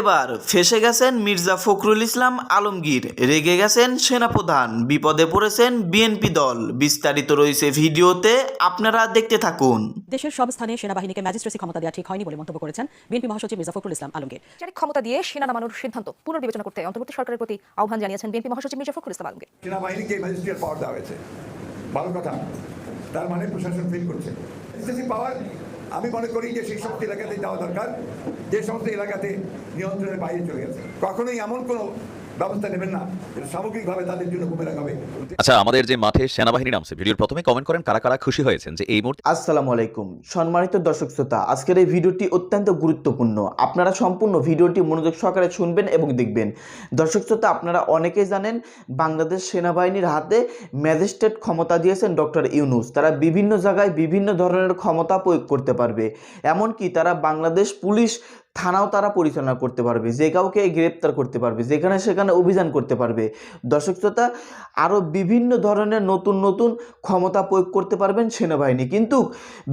এবার ফেসে গেছেন মির্জা ফখরুল ইসলাম আলমগীর রেগে গেছেন সেনাপ্রধান বিপদে পড়েছেন বিএনপি দল। বিস্তারিত রয়েছে ভিডিওতে আপনারা দেখতে থাকুন। দেশের সব স্থানে সেনাবাহিনীকে ম্যাজিস্ট্রেসি ক্ষমতা দেওয়া ঠিক হয়নি বলে মন্তব্য করেছেন বিএনপি মহাসচিব মির্জা ফখরুল ইসলাম আলমগীর। আনুষ্ঠানিক ক্ষমতা দিয়ে সেনা নামানোর সিদ্ধান্ত পুনর্বিবেচনা করতে অন্তর্বর্তী সরকারের প্রতি আহ্বান জানিয়েছেন বিএনপি মহাসচিব মির্জা ফখরুল ইসলাম আলমগীর। সেনাবাহিনীকে ম্যাজিস্ট্রেট পাওয়ার দেওয়া হয়েছে ভালো কথা। তার মানে প্রশাসন ফিল করছে। পাওয়ার আমি মনে করি যে সেই সমস্ত এলাকাতে যাওয়া দরকার। যে সমস্ত এলাকাতে নিয়ন্ত্রণের বাইরে চলে গেছে। কখনোই এমন কোনো ব্যবস্থা নেবেন না। সামগ্রিকভাবে তাদের জন্য বুমেরাং হবে। আচ্ছা আমাদের যে মাঠে সেনাবাহিনী নামছে ভিডিওর প্রথমে কমেন্ট করেন কারা কারা খুশি হয়েছেন যে এই মুহূর্তে আসসালামু আলাইকুম। সম্মানিত দর্শক শ্রোতা আজকের এই ভিডিওটি অত্যন্ত গুরুত্বপূর্ণ। আপনারা সম্পূর্ণ ভিডিওটি মনোযোগ সহকারে শুনবেন এবং দেখবেন। দর্শক শ্রোতা আপনারা অনেকেই জানেন বাংলাদেশ সেনাবাহিনীর হাতে ম্যাজিস্ট্রেট ক্ষমতা দিয়েছেন ডক্টর ইউনুস। তারা বিভিন্ন জায়গায় বিভিন্ন ধরনের ক্ষমতা প্রয়োগ করতে পারবে। এমনকি তারা বাংলাদেশ পুলিশ থানাও তারা পরিচালনা করতে পারবে, যে কাউকে গ্রেপ্তার করতে পারবে, যেখানে সেখানে অভিযান করতে পারবে। দর্শক শ্রোতা আরও বিভিন্ন ধরনের নতুন নতুন ক্ষমতা প্রয়োগ করতে পারবেন সেনাবাহিনী। কিন্তু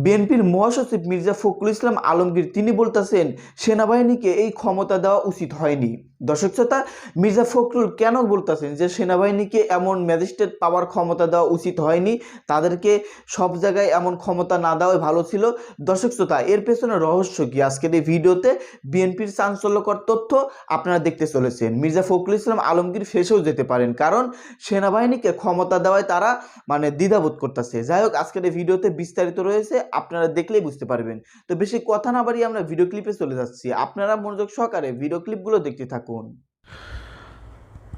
বিএনপির মহাসচিব মির্জা ফখরুল ইসলাম আলমগীর, তিনি বলতেছেন, সেনাবাহিনীকে এই ক্ষমতা দেওয়া উচিত হয়নি। দর্শক শ্রোতা, মির্জা ফখরুল কেন বলতেছেন যে সেনাবাহিনীকে এমন ম্যাজিস্ট্রেট পাওয়ার ক্ষমতা দেওয়া উচিত হয়নি? তাদেরকে সব জায়গায় এমন ক্ষমতা না দেওয়াই ভালো ছিল। দর্শক শ্রোতা, এর পেছনে রহস্য কি? আজকের এই ভিডিওতে বিএনপির চাঞ্চল্যকর তথ্য আপনারা দেখতে চলেছেন। মির্জা ফখরুল ইসলাম আলমগীর ফেসেও যেতে পারেন কারণ সেনাবাহিনীকে ক্ষমতা দেওয়ায় তারা মানে দ্বিধাবোধ করতেছে। যাই হোক, আজকের এই ভিডিওতে বিস্তারিত রয়েছে, আপনারা দেখলেই বুঝতে পারবেন। তো বেশি কথা না বাড়িয়ে আমরা ভিডিও ক্লিপে চলে যাচ্ছি। আপনারা মনোযোগ সহকারে ভিডিও ক্লিপগুলো দেখতে থাকুন।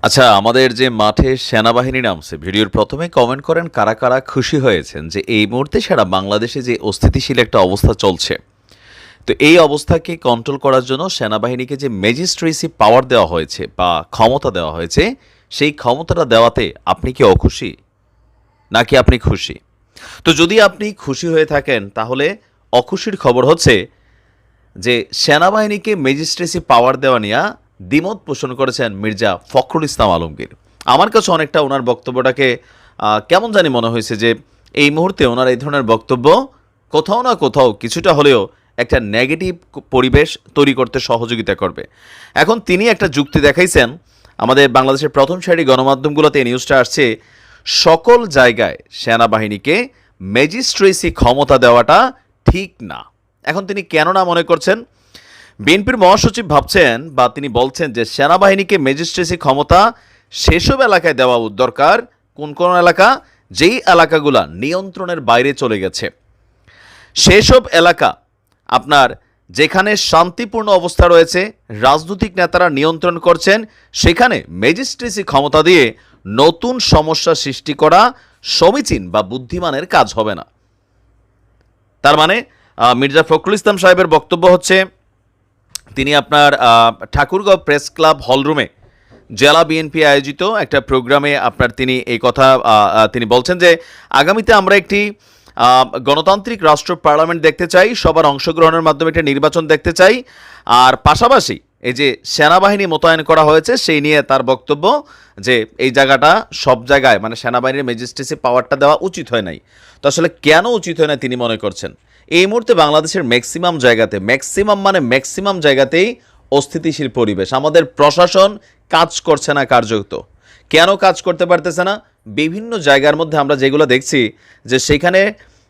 আচ্ছা আমাদের যে মাঠে সেনাবাহিনী নামছে, ভিডিওর প্রথমে কমেন্ট করেন কারা কারা খুশি হয়েছেন যে এই মুহূর্তে সারা বাংলাদেশে যে অস্থিতিশীল একটা অবস্থা চলছে। তো এই অবস্থাকে কন্ট্রোল করার জন্য সেনাবাহিনীকে যে ম্যাজিস্ট্রেসি পাওয়ার দেওয়া হয়েছে বা ক্ষমতা দেওয়া হয়েছে, সেই ক্ষমতাটা দেওয়াতে আপনি কি অখুশি? নাকি আপনি খুশি? তো যদি আপনি খুশি হয়ে থাকেন, তাহলে অখুশির খবর হচ্ছে যে সেনাবাহিনীকে ম্যাজিস্ট্রেসি পাওয়ার দেওয়া নিয়ে দ্বিমত পোষণ করেছেন মির্জা ফখরুল ইসলাম আলমগীর। আমার কাছে অনেকটা ওনার বক্তব্যটাকে কেমন জানি মনে হয়েছে যে, এই মুহূর্তে ওনার এই ধরনের বক্তব্য কোথাও না কোথাও কিছুটা হলেও একটা নেগেটিভ পরিবেশ তৈরি করতে সহযোগিতা করবে। এখন তিনি একটা যুক্তি দেখাইছেন, আমাদের বাংলাদেশের প্রথম সারি গণমাধ্যমগুলোতে এই নিউজটা আসছে, সকল জায়গায় সেনাবাহিনীকে ম্যাজিস্ট্রেসি ক্ষমতা দেওয়াটা ঠিক না। এখন তিনি কেন না মনে করছেন? বিএনপির মহাসচিব ভাবছেন বা তিনি বলছেন যে সেনাবাহিনীকে ম্যাজিস্ট্রেসি ক্ষমতা সেসব এলাকায় দেওয়া দরকার। কোন কোন এলাকা? যেই এলাকাগুলা নিয়ন্ত্রণের বাইরে চলে গেছে। সেসব এলাকা, আপনার যেখানে শান্তিপূর্ণ অবস্থা রয়েছে, রাজনৈতিক নেতারা নিয়ন্ত্রণ করছেন, সেখানে ম্যাজিস্ট্রেসি ক্ষমতা দিয়ে নতুন সমস্যা সৃষ্টি করা সমীচীন বা বুদ্ধিমানের কাজ হবে না। তার মানে মির্জা ফখরুল ইসলাম সাহেবের বক্তব্য হচ্ছে তিনি আপনার ঠাকুরগাঁও প্রেস ক্লাব হলরুমে জেলা বিএনপি আয়োজিত একটা প্রোগ্রামে আপনার তিনি এই কথা তিনি বলছেন যে আগামীতে আমরা একটি গণতান্ত্রিক রাষ্ট্র পার্লামেন্ট দেখতে চাই, সবার অংশগ্রহণের মাধ্যমে একটা নির্বাচন দেখতে চাই। আর পাশাপাশি এই যে সেনাবাহিনী মোতায়েন করা হয়েছে, সেই নিয়ে তার বক্তব্য যে এই জায়গাটা সব জায়গায় মানে সেনাবাহিনীর ম্যাজিস্ট্রেসি পাওয়ারটা দেওয়া উচিত হয় নাই। তো আসলে কেন উচিত হয় না তিনি মনে করছেন? এই মুহূর্তে বাংলাদেশের ম্যাক্সিমাম জায়গাতে ম্যাক্সিমাম মানে ম্যাক্সিমাম জায়গাতেই অস্থিতিশীল পরিবেশ। আমাদের প্রশাসন কাজ করছে না কার্যত। কেন কাজ করতে পারতেছে না? বিভিন্ন জায়গার মধ্যে আমরা যেগুলো দেখছি যে সেখানে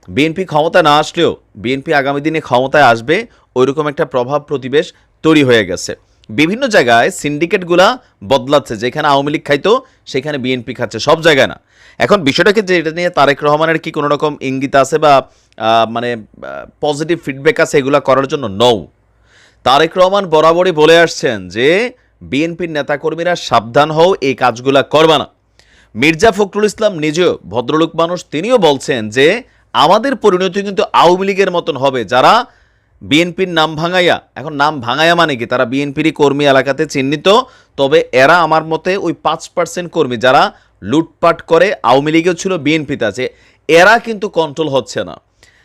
বিএনপি ক্ষমতা না আসলেও, বিএনপি আগামী দিনে ক্ষমতায় আসবে, ওইরকম একটা প্রভাব প্রতিবেশ তৈরি হয়ে গেছে। বিভিন্ন জায়গায় সিন্ডিকেটগুলা বদলাচ্ছে, যেখানে আওয়ামী লীগ খাইতো, সেখানে বিএনপি খাচ্ছে, সব জায়গায় না। এখন বিষয়টাকে যে এটা নিয়ে তারেক রহমানের কি কোনো রকম ইঙ্গিত আছে বা মানে পজিটিভ ফিডব্যাক আছে এগুলা করার জন্য? নৌ তারেক রহমান বরাবরই বলে আসছেন যে, বিএনপির নেতাকর্মীরা সাবধান হও, এই কাজগুলা করবা না। মির্জা ফখরুল ইসলাম নিজেও ভদ্রলোক মানুষ, তিনিও বলছেন যে, আমাদের পরিণতি কিন্তু আওয়ামী লীগের মতন হবে, যারা বিএনপির নাম ভাঙাইয়া, এখন নাম ভাঙাইয়া মানে কি? তারা বিএনপিরই কর্মী এলাকাতে চিহ্নিত, তবে এরা আমার মতে ওই পাঁচ পার্সেন্ট কর্মী যারা লুটপাট করে আওয়ামী লীগেও ছিল, বিএনপিতে আছে, এরা কিন্তু কন্ট্রোল হচ্ছে না।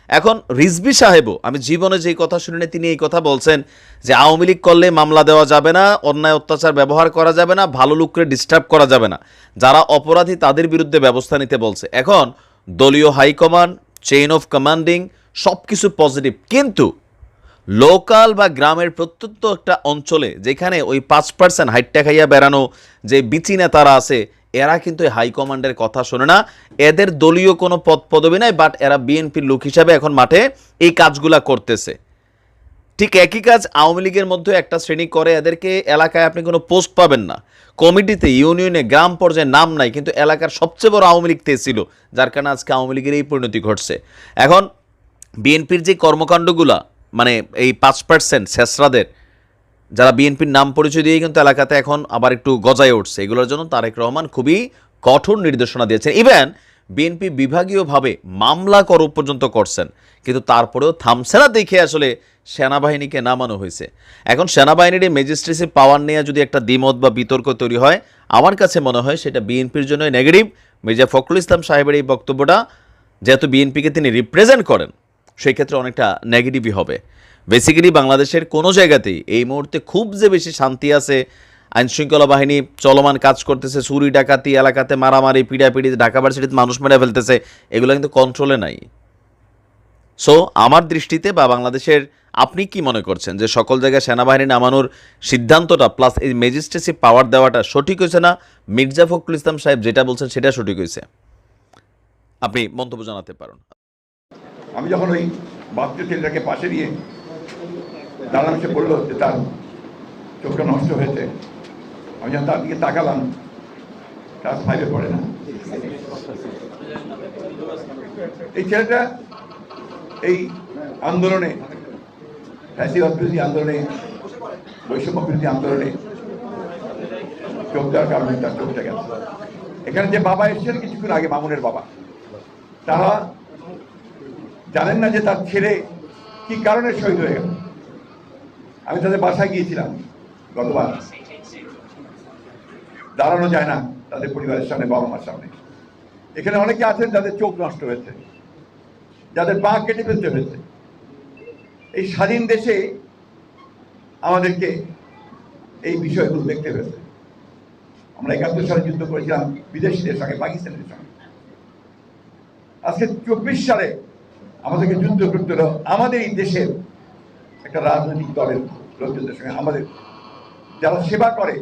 এখন রিজবি সাহেবও, আমি জীবনে যেই কথা শুনিনি, তিনি এই কথা বলছেন যে আওয়ামী লীগ করলে মামলা দেওয়া যাবে না, অন্যায় অত্যাচার ব্যবহার করা যাবে না, ভালো লোককে ডিস্টার্ব করা যাবে না। যারা অপরাধী তাদের বিরুদ্ধে ব্যবস্থা নিতে বলছে। এখন দলীয় হাইকমান্ড চেইন অফ কমান্ডিং সব কিছু পজিটিভ কিন্তু লোকাল বা গ্রামের প্রত্যন্ত একটা অঞ্চলে যেখানে ওই পাঁচ পার্সেন্ট হাইটটা খাইয়া বেড়ানো যে বিচি নেতারা আছে, এরা কিন্তু হাইকমান্ডের কথা শোনে না। এদের দলীয় কোনো পদ পদবি নাই বাট এরা বিএনপির লোক হিসাবে এখন মাঠে এই কাজগুলা করতেছে। ঠিক একই কাজ আওয়ামী লীগের মধ্যে একটা শ্রেণি করে, এদেরকে এলাকায় আপনি কোনো পোস্ট পাবেন না। কমিটিতে, ইউনিয়নে, গ্রাম পর্যায়ে নাম নাই, কিন্তু এলাকার সবচেয়ে বড় আওয়ামী লীগ ছিল, যার কারণে আজকে আওয়ামী লীগের এই পরিণতি ঘটছে। এখন বিএনপির যে কর্মকাণ্ডগুলা মানে এই পাঁচ পার্সেন্ট শেষরাদের, যারা বিএনপির নাম পরিচয় দিয়ে কিন্তু এলাকাতে এখন আবার একটু গজায় উঠছে। এগুলোর জন্য তারেক রহমান খুবই কঠোর নির্দেশনা দিয়েছেন। ইভেন বিএনপি বিভাগীয়ভাবে মামলা কর পর্যন্ত করছেন, কিন্তু তারপরেও থামছে না দেখে আসলে সেনাবাহিনীকে নামানো হয়েছে। এখন সেনাবাহিনীর ম্যাজিস্ট্রেসি পাওয়ার নিয়ে যদি একটা দ্বিমত বা বিতর্ক তৈরি হয়, আমার কাছে মনে হয় সেটা বিএনপির জন্য নেগেটিভ মির্জা ফখরুল ইসলাম সাহেবের এই বক্তব্যটা, যেহেতু বিএনপিকে তিনি রিপ্রেজেন্ট করেন সেই ক্ষেত্রে অনেকটা নেগেটিভই হবে। বেসিক্যালি বাংলাদেশের কোনো জায়গাতেই এই মুহূর্তে খুব যে বেশি শান্তি আছে, আইনশৃঙ্খলা বাহিনী চলমান কাজ করতেছে, চুরি, ডাকাতি, এলাকাতে মারামারি পিড়াপিড়ি ঢাকা ভার্সিটিতে মানুষ মেরে ফেলতেছে, এগুলো কিন্তু কন্ট্রোলে নাই। সো আমার দৃষ্টিতে বা বাংলাদেশের আপনি কি মনে করছেন যে সকল জায়গায় সেনাবাহিনী নামানোর সিদ্ধান্তটা প্লাস এই ম্যাজিস্ট্রেসি পাওয়ার দেওয়াটা সঠিক হয়েছে না? মির্জা ফখরুল ইসলাম সাহেব যেটা বলছেন সেটা সঠিক হয়েছে। আপনি মন্তব্য জানাতে পারেন। আমি যখন ওই বাচ্চা ছেলেটাকে পাশে নিয়ে দাঁড়ানো, সে বলল যে তার চোখটা নষ্ট হয়েছে। আমি যখন তার দিকে তাকালাম ক্লাস ফাইভে পড়ে না। এই ছেলেটা এই আন্দোলনে, ফ্যাসিবাদ আন্দোলনে, বৈষম্য বিরোধী আন্দোলনে চোখ দেওয়ার কারণে তার চোখটা গেছে এখানে যে বাবা এসেছেন, কিছুক্ষণ আগে মামুনের বাবা। তারা জানেন না যে তার ছেলে কি কারণে শহীদ হয়ে গেল? আমি তাদের বাসায় গিয়েছিলাম গতবার। দাঁড়ানো যায় না তাদের পরিবারের সামনে, বাবা মার সামনে। এখানে অনেকে আছেন যাদের চোখ নষ্ট হয়েছে, যাদের পা কেটে ফেলতে হয়েছে। এই স্বাধীন দেশে আমাদেরকে এই বিষয়গুলো দেখতে হয়েছে। আমরা একাত্তর সালে যুদ্ধ করেছিলাম বিদেশিদের সঙ্গে পাকিস্তানের সঙ্গে। আজকে চব্বিশ সালে আমাদেরকে যুদ্ধ করতে হলো আমাদের এই দেশের একটা রাজনৈতিক দলের লোকজনদের সঙ্গে, আমাদের যারা সেবা করে,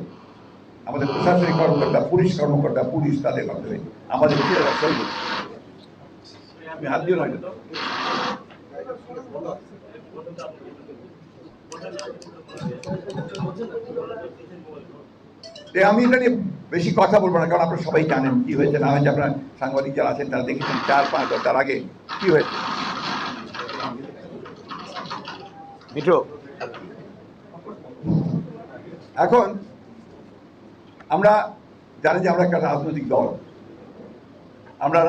আমাদের প্রশাসনিক কর্মকর্তা, পুলিশ কর্মকর্তা, পুলিশ তাদের মাধ্যমে আমাদের হাত দিয়ে আমি এটা নিয়ে বেশি কথা বলব না, কারণ আপনারা সবাই জানেন কি হয়েছে, না হয়েছে, আপনার সাংবাদিক যারা আছেন তারা দেখেছেন, চার পাঁচ তার আগে কি হয়েছে। মিঠো। এখন আমরা জানি যে আমরা একটা রাজনৈতিক দল। আমরা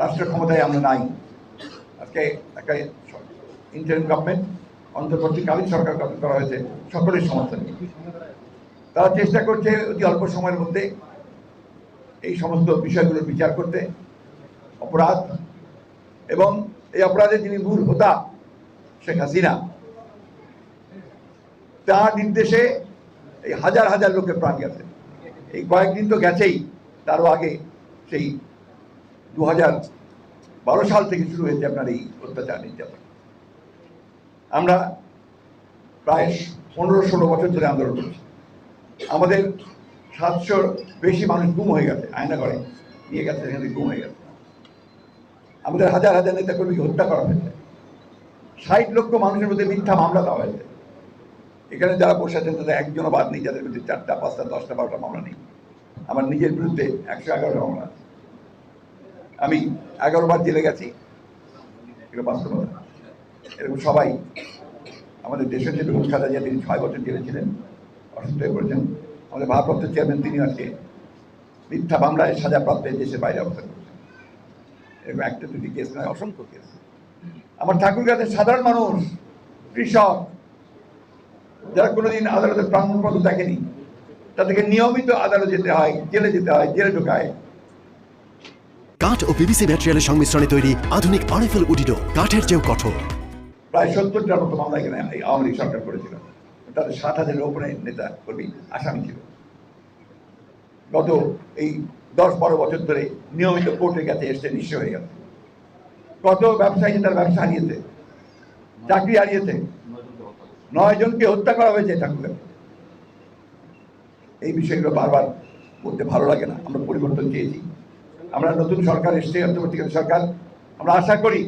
রাষ্ট্র ক্ষমতায় আমরা নাই। আজকে একটা ইন্টারিম গভর্নমেন্ট অন্তর্বর্তীকালীন সরকার গঠন করা হয়েছে, সকলের সমর্থন তারা চেষ্টা করছে অতি অল্প সময়ের মধ্যে এই সমস্ত বিষয়গুলোর বিচার করতে, অপরাধ, এবং এই অপরাধের যিনি মূল হোতা, শেখ হাসিনা তার নির্দেশে এই হাজার হাজার লোকের প্রাণ গেছে। এই কয়েকদিন তো গেছেই, তারও আগে সেই দু হাজার বারো সাল থেকে শুরু হয়েছে আপনার এই অত্যাচার নির্যাতন। আমরা প্রায় পনেরো ষোলো বছর ধরে আন্দোলন করছি। আমাদের সাতশোর বেশি মানুষ গুম হয়ে গেছে, আয়না করে নিয়ে গেছে, সেখান থেকে গুম হয়ে গেছে। আমাদের হাজার হাজার নেতা কর্মীকে হত্যা করা হয়েছে। ষাট লক্ষ মানুষের মধ্যে মিথ্যা মামলা দেওয়া হয়েছে। এখানে যারা বসে আছেন, তাদের একজনও বাদ নেই, যাদের বিরুদ্ধে চারটা, পাঁচটা, দশটা, বারোটা মামলা নেই। আমার নিজের বিরুদ্ধে একশো এগারোটা মামলা আছে। আমি এগারো বার জেলে গেছি। এটা বাস্তবতা। এরকম সবাই আমাদের দেশের যে বেগম জিয়া, তিনি ছয় বছর জেলে ছিলেন, অসুস্থ হয়ে পড়েছেন। আমাদের ভারপ্রাপ্ত চেয়ারম্যান তিনি আজকে মিথ্যা মামলায় সাজাপ্রাপ্ত হয়ে দেশের বাইরে অবস্থান করছেন। এরকম একটা দুটি কেস নয়, অসংখ্য কেস আমার ঠাকুরগাঁদের সাধারণ মানুষ, কৃষক যারা কোনোদিন আদালতের প্রাঙ্গণ পর্যন্ত দেখেনি তাদেরকে নিয়মিত আদালতে যেতে হয় জেলে যেতে হয় জেলে ঢোকায়। কাঠ ও পিভিসি ম্যাটেরিয়ালের সংমিশ্রণে তৈরি আধুনিক আরএফএল উডিডো কাঠের চেয়েও কঠোর। প্রায় সত্তরটার মতো মামলা এখানে আওয়ামী লীগ সরকার করেছিল। তাদের সাত হাজারের ওপরে নেতা কর্মী আসামি ছিল। গত এই দশ বারো বছর ধরে নিয়মিত কোর্টে গেছে এসছে নিঃস্ব হয়ে গেছে। কত ব্যবসায়ী তার ব্যবসা হারিয়েছে চাকরি হারিয়েছে নয় জনকে হত্যা করা হয়েছে ঠাকুরের এই বিষয়গুলো বারবার বলতে ভালো লাগে না। আমরা পরিবর্তন চেয়েছি। আমরা নতুন সরকার এসছে, অন্তর্বর্তীকালীন সরকার। আমরা আশা করি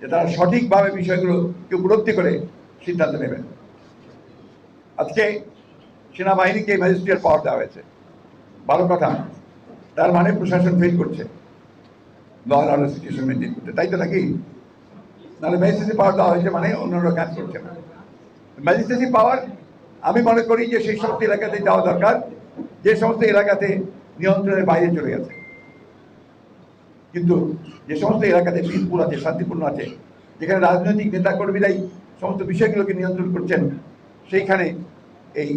যে তারা সঠিকভাবে বিষয়গুলোকে উপলব্ধি করে সিদ্ধান্ত নেবেন আজকে সেনাবাহিনীকে ম্যাজিস্ট্রেট পাওয়ার দেওয়া হয়েছে। ভালো কথা। তার মানে প্রশাসন ফেল করছে। অর্ডার সিচুয়েশন মেনটেন করতে। তাই তো নাকি? নাহলে ম্যাজিস্ট্রেসি পাওয়ার দেওয়া হয়েছে মানে অন্যরা কাজ করছে না। ম্যাজিস্ট্রেসি পাওয়ার আমি মনে করি যে সেই সমস্ত এলাকাতে যাওয়া দরকার। যে সমস্ত এলাকাতে নিয়ন্ত্রণের বাইরে চলে গেছে। কিন্তু যে সমস্ত এলাকাতে পিসফুল আছে, শান্তিপূর্ণ আছে, যেখানে রাজনৈতিক নেতাকর্মীরাই সমস্ত বিষয়গুলোকে নিয়ন্ত্রণ করছেন, সেইখানে এই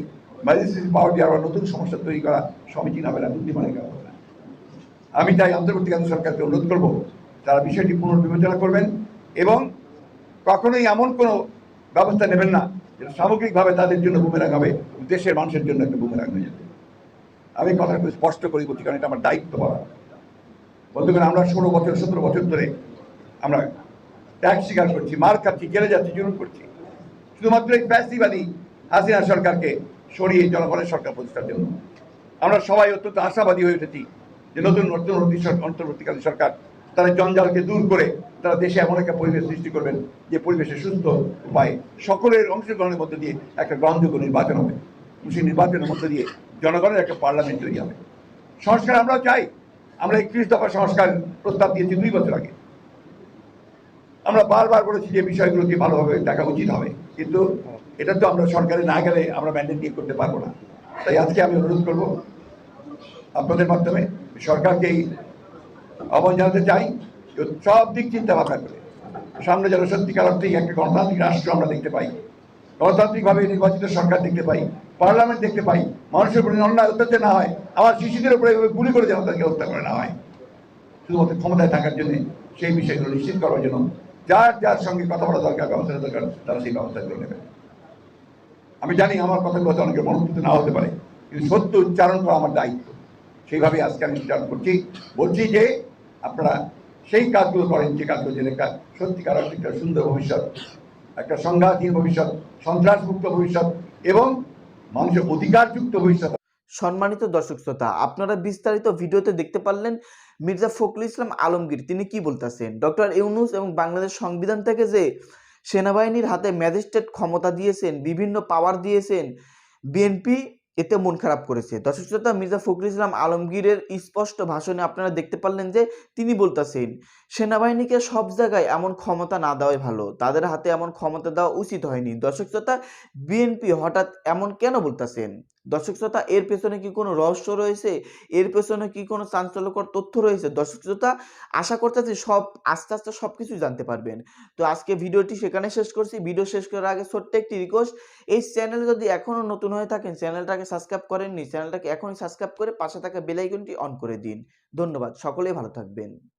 ম্যাজিস্ট্রেসি পাওয়ার দিয়ে আবার নতুন সমস্যা তৈরি করা সমীচীন হবে না বুদ্ধিমানের কাজ আমি তাই অন্তর্বর্তীকালীন সরকারকে অনুরোধ করব, তারা বিষয়টি পুনর্বিবেচনা করবেন এবং কখনোই এমন কোনো ব্যবস্থা নেবেন না যেটা সামগ্রিকভাবে তাদের জন্য বুমেরাং হবে, দেশের মানুষের জন্য একটা বুমেরাং হয়ে যাবে। আমি কথা খুব স্পষ্ট করি বলছি, কারণ এটা আমার দায়িত্ব বলা বন্ধুগণ আমরা ষোলো বছর, সতেরো বছর ধরে আমরা ত্যাগ স্বীকার করছি, মার খাচ্ছি, জেলে যাচ্ছি, জুলুম করছি। শুধুমাত্র এই ফ্যাসিবাদী হাসিনা সরকারকে সরিয়ে জনগণের সরকার প্রতিষ্ঠার জন্য। আমরা সবাই অত্যন্ত আশাবাদী হয়ে উঠেছি যে নতুন নতুন অন্তর্বর্তীকালীন সরকার তারা জঞ্জালকে দূর করে তারা দেশে এমন একটা পরিবেশ সৃষ্টি করবেন যে পরিবেশে সুস্থ উপায়ে সকলের অংশগ্রহণের মধ্যে দিয়ে একটা গ্রহণযোগ্য নির্বাচন হবে। সেই নির্বাচনের মধ্যে দিয়ে জনগণের একটা পার্লামেন্ট তৈরি হবে। সংস্কার আমরাও চাই। আমরা একত্রিশ দফা সংস্কার প্রস্তাব দিয়েছি দুই বছর আগে। আমরা বারবার বলেছি যে বিষয়গুলোকে ভালোভাবে দেখা উচিত হবে। কিন্তু এটা তো আমরা সরকারে না গেলে আমরা ম্যান্ডেট নিয়ে করতে পারব না। তাই আজকে আমি অনুরোধ করব আপনাদের মাধ্যমে সরকারকে এই আহ্বান জানাতে চাই সব দিক চিন্তা ভাবনা করে। সামনে যেন সত্যিকার অর্থেই একটা গণতান্ত্রিক রাষ্ট্র আমরা দেখতে পাই। গণতান্ত্রিকভাবে নির্বাচিত সরকার দেখতে পাই, পার্লামেন্ট দেখতে পাই, মানুষের উপরে অন্যায় অত্যাচার না হয় আমার শিশুদের উপরে এভাবে গুলি করে যেন তাদেরকে হত্যা করে না হয়। শুধুমাত্র ক্ষমতায় থাকার জন্য সেই বিষয়গুলো নিশ্চিত করার জন্য যার যার সঙ্গে কথা বলা দরকার, ব্যবস্থা দরকার, তারা সেই ব্যবস্থাগুলো নেবে। আমি জানি আমার কথাগুলো হয়তো অনেকের মনোনীত না হতে পারে, কিন্তু সত্য উচ্চারণ করা আমার দায়িত্ব। সেইভাবে আজকে আমি উচ্চারণ করছি। বলছি যে আপনারা সেই কাজগুলো করেন, যে কাজগুলো যে কাজ, সত্যিকার একটা সুন্দর ভবিষ্যৎ, একটা সংঘাতহীন ভবিষ্যৎ, সন্ত্রাসমুক্ত ভবিষ্যৎ এবং মানুষের অধিকারযুক্ত ভবিষ্যৎ। সম্মানিত দর্শক শ্রোতা, আপনারা বিস্তারিত ভিডিওতে দেখতে পারলেন মির্জা ফখরুল ইসলাম আলমগীর। তিনি কি বলতেছেন? ডক্টর ইউনুস এবং বাংলাদেশ সংবিধান থেকে যে সেনাবাহিনীর হাতে ম্যাজিস্ট্রেট ক্ষমতা দিয়েছেন, বিভিন্ন পাওয়ার দিয়েছেন, বিএনপি এতে মন খারাপ করেছে। দর্শক শ্রোতা, মির্জা ফখরুল ইসলাম আলমগীরের স্পষ্ট ভাষণে আপনারা দেখতে পারলেন যে তিনি বলতেছেন সেনাবাহিনীকে সব জায়গায় এমন ক্ষমতা না দেওয়াই ভালো। তাদের হাতে এমন ক্ষমতা দেওয়া উচিত হয়নি। দর্শক শ্রোতা বিএনপি হঠাৎ এমন কেন বলতেছেন? দর্শক শ্রোতা, এর পেছনে কি কোনো রহস্য রয়েছে? এর পেছনে কি কোনো চাঞ্চল্যকর তথ্য রয়েছে? দর্শক শ্রোতা, আশা করতেছি সব, আস্তে আস্তে সব কিছু জানতে পারবেন। তো আজকে ভিডিওটি সেখানে শেষ করছি। ভিডিও শেষ করার আগে ছোট্ট একটি রিকোয়েস্ট এই চ্যানেল যদি এখনও নতুন হয়ে থাকেন চ্যানেলটাকে সাবস্ক্রাইব করেননি চ্যানেলটাকে এখনই সাবস্ক্রাইব করে পাশে থাকা বেলাইকনটি অন করে দিন। ধন্যবাদ। সকলেই ভালো থাকবেন।